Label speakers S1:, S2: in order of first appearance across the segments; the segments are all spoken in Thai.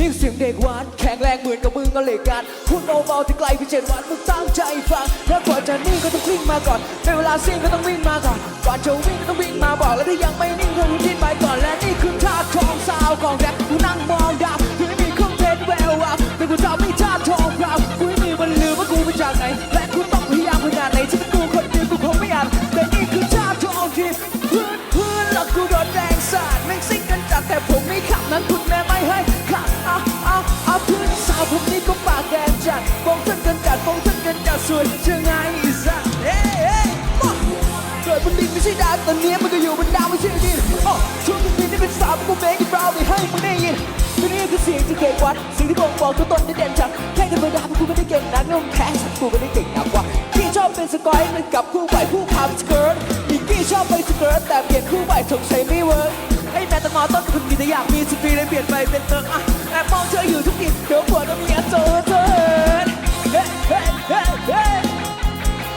S1: นี่เสียงเด็กหวานแข็งแรงเหมือนกับมึงก็เลยกันพูดเบาๆที่ไกลพิเศษหวันมึงตั้งใจฟังแล้วกว่าจะนิ่งก็ต้องกลิ้งมาก่อนในเวลาซิ่งก็ต้องวิ่งมาก่อนก่อนจะวิ่งก็ต้องวิ่งมาบอกแล้วถ้ายังไม่นิ่งก็วิ่ง อนนี้มันก็อยู่บนดาวไม่ใช่ดินอ๋อช่วงที่ดินนี่เป็นสาวกูเมกิบราไม่ให้มึงได้ยินตัวนี้คือเสียงที่เก่งวัดสิ่งที่บ่งบอกตัวตนที่เด่นชัดแค่ธรรมดากูไม่ได้เก่งนักน้องแพ้ฉันกูไม่ได้เก่งนักว่าพี่ชอบเป็นสกอยมันกับคู่ใหม่ผู้ขับสเกิร์ตอีกพี่ชอบไปสเกิร์ตแต่เปลี่ยนคู่ใหม่สงสัยไม่เวิร์กไอ้แม่ตะมอต้นคุณมีแต่อยากมีสปีเลยเปลี่ยนไปเป็นเติร์กอะแอบมองเธออยู่ทุกทีเดี๋ยวปวดแล้วมีอาเจอเธอเฮ้เฮ้เฮ้เฮ้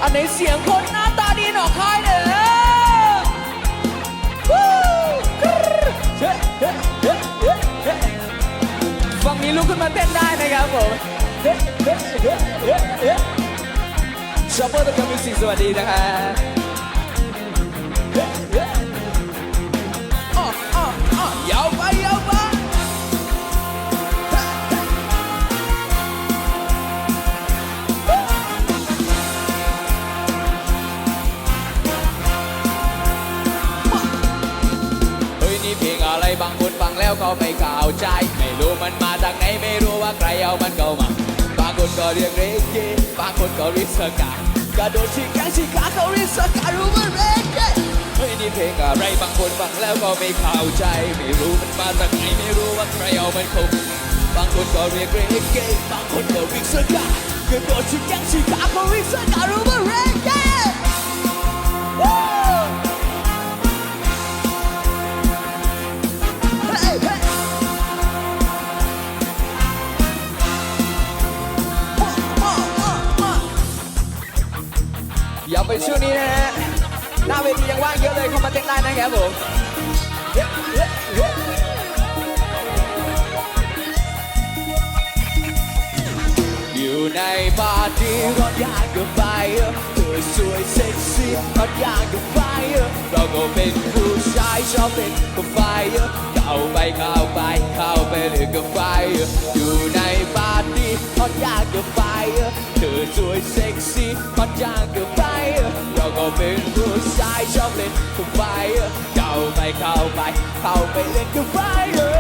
S1: อันไหนเสียงคนหน้าตาดีหนอกคายเนี่ย องนี้ลุกขึ้นมาเต้นได้นะครับผมเฮ้เฮ้เฮ้เฮ้ชอปเปอร์ตะกมิวสิกสวัสดีนะครับ อะ
S2: ไรบางคนฟังแล้วก็ไม่เข้าใจ ไม่รู้มันมาจากไหนไม่รู้ว่าใครเอามันเข้ามา บางคนก็เรียกเรเกบางคนก็รียกสกากระโดดชิกังชิงขาเขารียกสการู้ว่าเรเกเฮ้ยนี่เพลงอะไรบางคนฟังแล้วก็ไม่เข้าใจ ไม่รู้มันมาจากไหนไม่รู้ว่าใครเอามันเข้ามาบางคนก็เรียกเรเกบางคนก็รียกสกากระโดดชิกังชิงขาเขารียกสการู้ว่าเร อย่าไปช่วงนี้นะฮะหน้าเวทียังว่างเยอะเลยเข้ามาเต้นได้นะครับผมอยู่ในปาร์ตี้ร้อนยากกับไฟเธอสวยเซ็กซี่ร้อนยากกับไฟเราก็เป็นผู้ชายชอบเป็นกับไฟเข้าไปเข้าไปเข้าไปเลยกับไฟอยู่ในปาร์ตี้ร้อนยากกับไฟเธอสวยเซ็กซี่ร้อนยากกับไฟ เราก็เป็นผู้ชายชอบเล่นกับไฟเข้าไปเข้าไปเข้าไปเล่นกับไฟ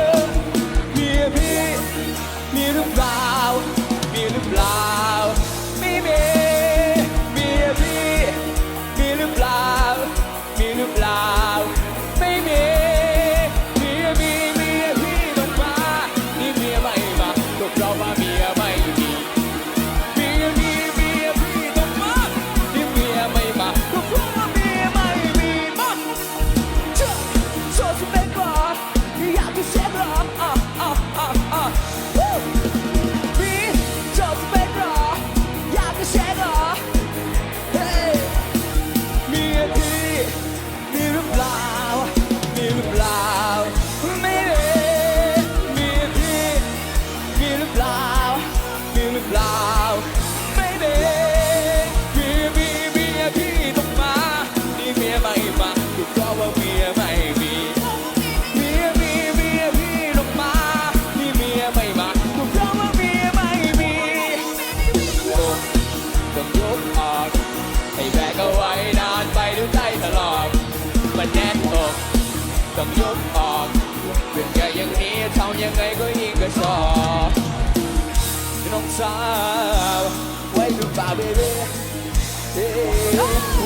S1: time Wait to buy baby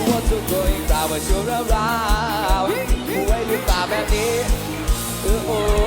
S1: What's the going down with your around Wait to buy baby
S3: Oh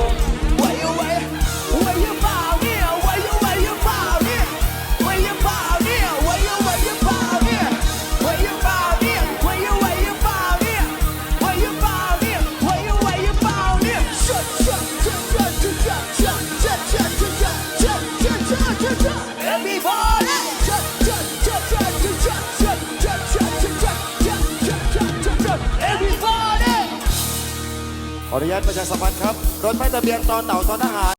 S3: ออนุญาตประชาสัมพันธ์ครับ รถไม่ทะเบียนตอนเต่าตอนทหาร